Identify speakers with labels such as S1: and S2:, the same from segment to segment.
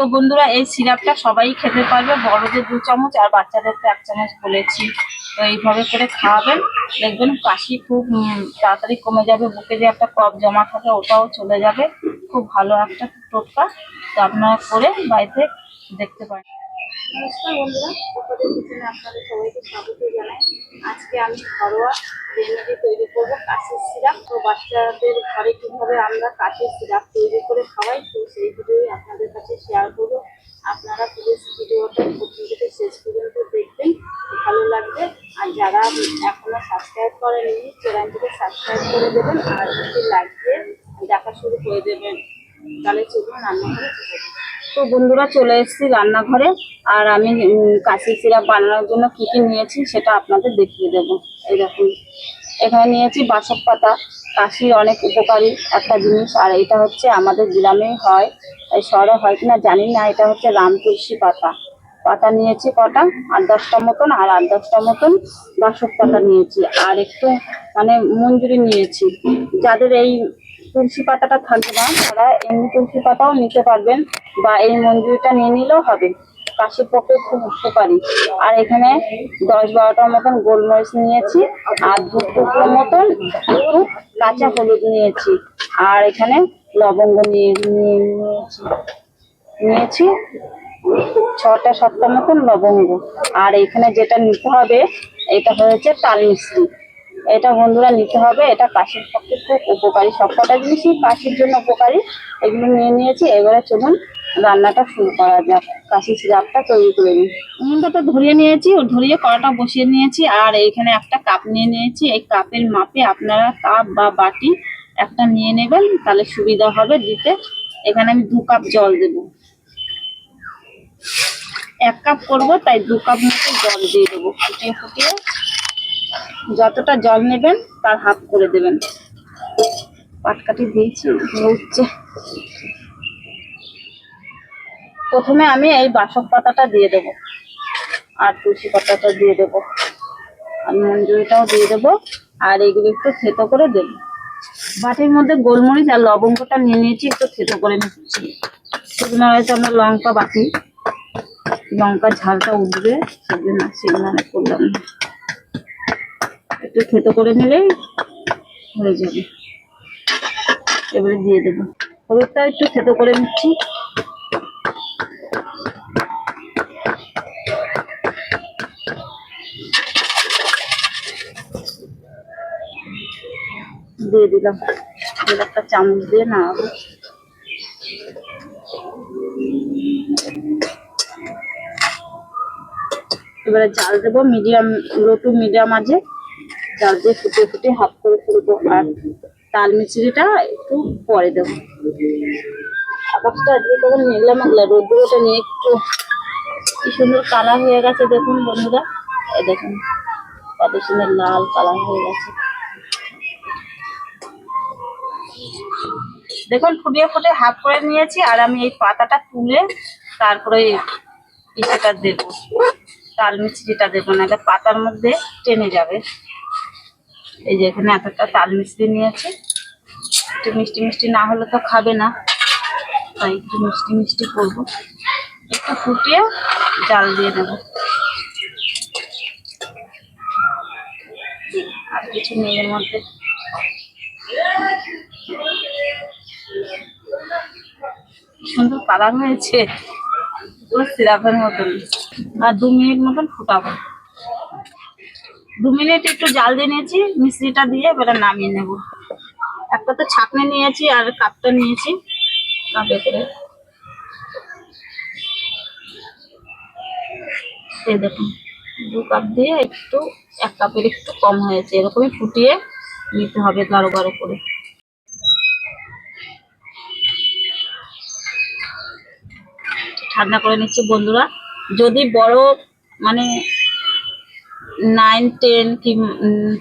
S1: তো বন্ধুরা, এই সিরাপটা সবাই খেতে পারবে। বড়দের দু চামচ আর বাচ্চাদের তো এক চামচ বলেছি। তো এইভাবে করে খাওয়াবেন। দেখবেন কাশি খুব তাড়াতাড়ি কমে যাবে। বুকে যে একটা কপ জমা থাকে, ওটাও চলে যাবে। খুব ভালো একটা টোটকা তো আপনারা করে বাড়িতে দেখতে পারেন। নমস্কার বন্ধুরা আপনাদের কিচেনে আপনাদের সবাইকে স্বাগত জানাই। আজকে আমি ঘরোয়া রেমেডি তৈরি করব কাশির সিরাপ। তো বাচ্চাদের ঘরে কীভাবে আমরা কাশির সিরাপ তৈরি করে খাওয়াই, তো সেই ভিডিওই আপনাদের কাছে শেয়ার করব। আপনারা প্লিজ ভিডিওটা প্রথম থেকে শেষ পর্যন্ত দেখবেন, ভালো লাগবে। আর যারা এখনও সাবস্ক্রাইব করেননি, চ্যানেলটিকে সাবস্ক্রাইব করে দেবেন আর একটি লাইক দিয়ে দেখা শুরু করে দেবেন। তাহলে চলুন চলে যাই। তো বন্ধুরা চলে এসেছি রান্নাঘরে, আর আমি কাশি সিরাপ বানানোর জন্য কী কী নিয়েছি সেটা আপনাদের দেখিয়ে দেবো। দেখুন, এখানে নিয়েছি বাসক পাতা, কাশির অনেক উপকারী একটা জিনিস, আর এটা হচ্ছে আমাদের গ্রামে হয়, এই শহরে হয় কিনা জানি না, এটা হচ্ছে রাম তুলসী পাতা। পাতা নিয়েছি কটা? আট দশটা মতন, আর আট দশটা মতন বাসক পাতা নিয়েছি। আর একটু মানে মঞ্জুরি নিয়েছি। যাদের এই তুলসী পাতাটা থাকবে না, তারা এমনি তুলসী পাতাও নিতে পারবেন বা এই মঞ্জুরিটা নিয়ে নিলেও হবে। কাশির পক্ষে খুব উপকারী আর এখানে দশ বারোটার মতন গোলমরিচ নিয়েছি, আর দু টুকরো মতন কাঁচা হলুদ নিয়েছি, আর এখানে লবঙ্গ নিয়ে- নিয়েছি। নিয়েছি ছটা সাতটা মতন লবঙ্গ। আর এখানে যেটা নিতে হবে, এটা হয়েছে তাল মিশ্রি। এটা বন্ধুরা নিতে হবে। এটা কাশির পক্ষে খুব উপকারী। সবকটা জিনিসই কাশির জন্য উপকারী। এগুলো নিয়ে নিয়েছি। এবারে চলুন রান্নাটা শুরু করা যাক। কাশি সিরাপটা তৈরি করে নিই। উনুনটা ধরিয়ে নিয়েছি। ও ধরিয়ে কড়াটা বসিয়ে নিয়েছি। আর এইখানে একটা কাপ নিয়ে নিয়েছি। এই কাপের মাপে আপনারা কাপ বা বাটি একটা নিয়ে নেবেন, তাহলে সুবিধা হবে দিতে। এখানে আমি দু কাপ জল দেবো। এক কাপ করব, তাই দু কাপ মতো জল দিয়ে দেবো। ফুটিয়ে ফুটিয়ে যতটা জল নেবেন, তার হাফ করে দেবেন। পাটকাঠি দিয়েছি উঠছে প্রথমে আমি এই বাসক পাতাটা দিয়ে দেবো, আর তুলসী পাতাটা দিয়ে দেবো। আর মঞ্জুরিটাও দিয়ে দেবো, আর এগুলো একটু থেতো করে দেবো। বাটির মধ্যে গোলমরিচ আর লবঙ্গটা নিয়ে নিয়েছি, একটু থেতো করে নিচ্ছি। শুকনো হয়েছে আমরা লঙ্কা বাটি, লঙ্কার ঝালটা উঠবে সেজন্য অনেক করলাম না। একটু থেতো করে নিলেই হয়ে যাবে। এবারে দিয়ে দেবো। হলুদটা একটু থেতো করে নিচ্ছি। দিয়ে দিলাম। একটা চামচ দিয়ে নাড়াবো। এবারে জাল দেবো মিডিয়াম, লো টু মিডিয়াম আছে জাল দিয়ে ফুটে ফুটে হাফ করে ফেলব আর তাল মিচড়িটা একটু পরে দেবো। আকাশটা আজকে তখন মেঘলা মেঘলা রোদ্দুরটা নিয়ে একটু কি সুন্দর কালার হয়ে গেছে দেখুন বন্ধুরা। এই দেখুন, কত সুন্দর লাল কালার হয়ে গেছে। দেখুন, ফুটিয়ে ফুটে হাফ করে নিয়েছি আর আমি এই পাতাটা তুলে তারপরে ইসেটা দেবো। তাল মিষ্টিটা দেবো না পাতার মধ্যে টেনে যাবে। এই যে এখানে এতটা তাল মিষ্টি নিয়েছে। একটু মিষ্টি মিষ্টি না হলে তো খাবে না। তাই একটু মিষ্টি মিষ্টি করব। একটু ফুটিয়ে জাল দিয়ে দেবো। আর কিছু এর মধ্যে। সুন্দর কালার হয়েছে। পুরো সিরাপের মতন। আর দু মিনিট মতন ফুটাবো। দু মিনিট একটু জাল দিয়ে নিয়েছি, মিশ্রিটা দিয়ে এবারে নামিয়ে নেব। একটা তো ছাকনি নিয়েছি আর কাপটা নিয়েছি। কাপে করে। এই দেখুন, দু কাপ দিয়ে একটু, এক কাপের একটু কম হয়েছে, এরকমই ফুটিয়ে নিতে হবে গাঢ় গাঢ় করে। ঠান্ডা করে নিচ্ছি বন্ধুরা। যদি বড় মানে নাইন টেন কি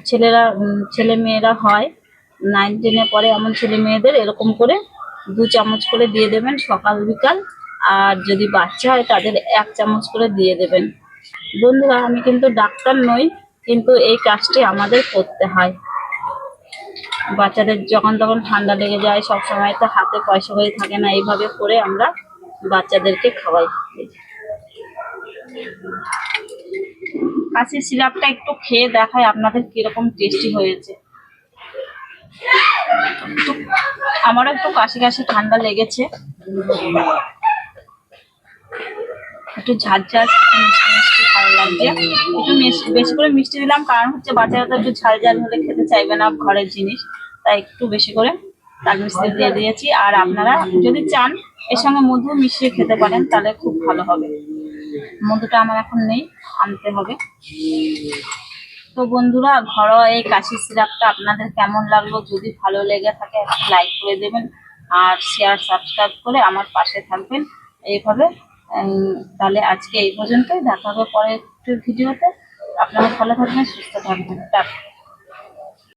S1: ছেলেরা ছেলে মেয়েরা হয় নাইন টেনে পরে এমন ছেলে মেয়েদের এরকম করে দু চামচ করে দিয়ে দেবেন সকাল, বিকাল। আর যদি বাচ্চা হয়, তাদের এক চামচ করে দিয়ে দেবেন। বন্ধুরা, আমি কিন্তু ডাক্তার নই, কিন্তু এই কাজটি আমাদের করতে হয়। বাচ্চাদের যখন তখন ঠান্ডা লেগে যায়, সব সময় তো হাতে পয়সা হয়ে থাকে না, এইভাবে করে আমরা বাচ্চাদেরকে খাওয়াই। কাশির সিরাপটা একটু খেয়ে দেখাই আপনাদের কীরকম টেস্টি হয়েছে। আমারও একটু কাশি কাশি ঠান্ডা লেগেছে। একটু ঝাঁঝ ঝাঁঝ মিষ্টি ভালো লাগছে। একটু বেশি করে মিষ্টি দিলাম, কারণ হচ্ছে বাচ্চারা তো একটু ঝাল ঝাল হলে খেতে চাইবে না ঘরের জিনিস। তাই একটু বেশি করে তাল মিষ্টি দিয়ে দিয়েছি। আর আপনারা যদি চান, এর সঙ্গে মধু মিশিয়ে খেতে পারেন, তাহলে খুব ভালো হবে। মধুটা আমার এখন নেই, আনতে হবে। তো বন্ধুরা, ঘরোয়া এই কাশি সিরাপটা আপনাদের কেমন লাগল? যদি ভালো লেগে থাকে, একটা লাইক করে দেবেন আর শেয়ার সাবস্ক্রাইব করে আমার পাশে থাকবেন। এইভাবে তাহলে আজকে এই পর্যন্তই। দেখা হবে পরের ভিডিওতে। আপনারা ভালো থাকবেন, সুস্থ থাকবেন।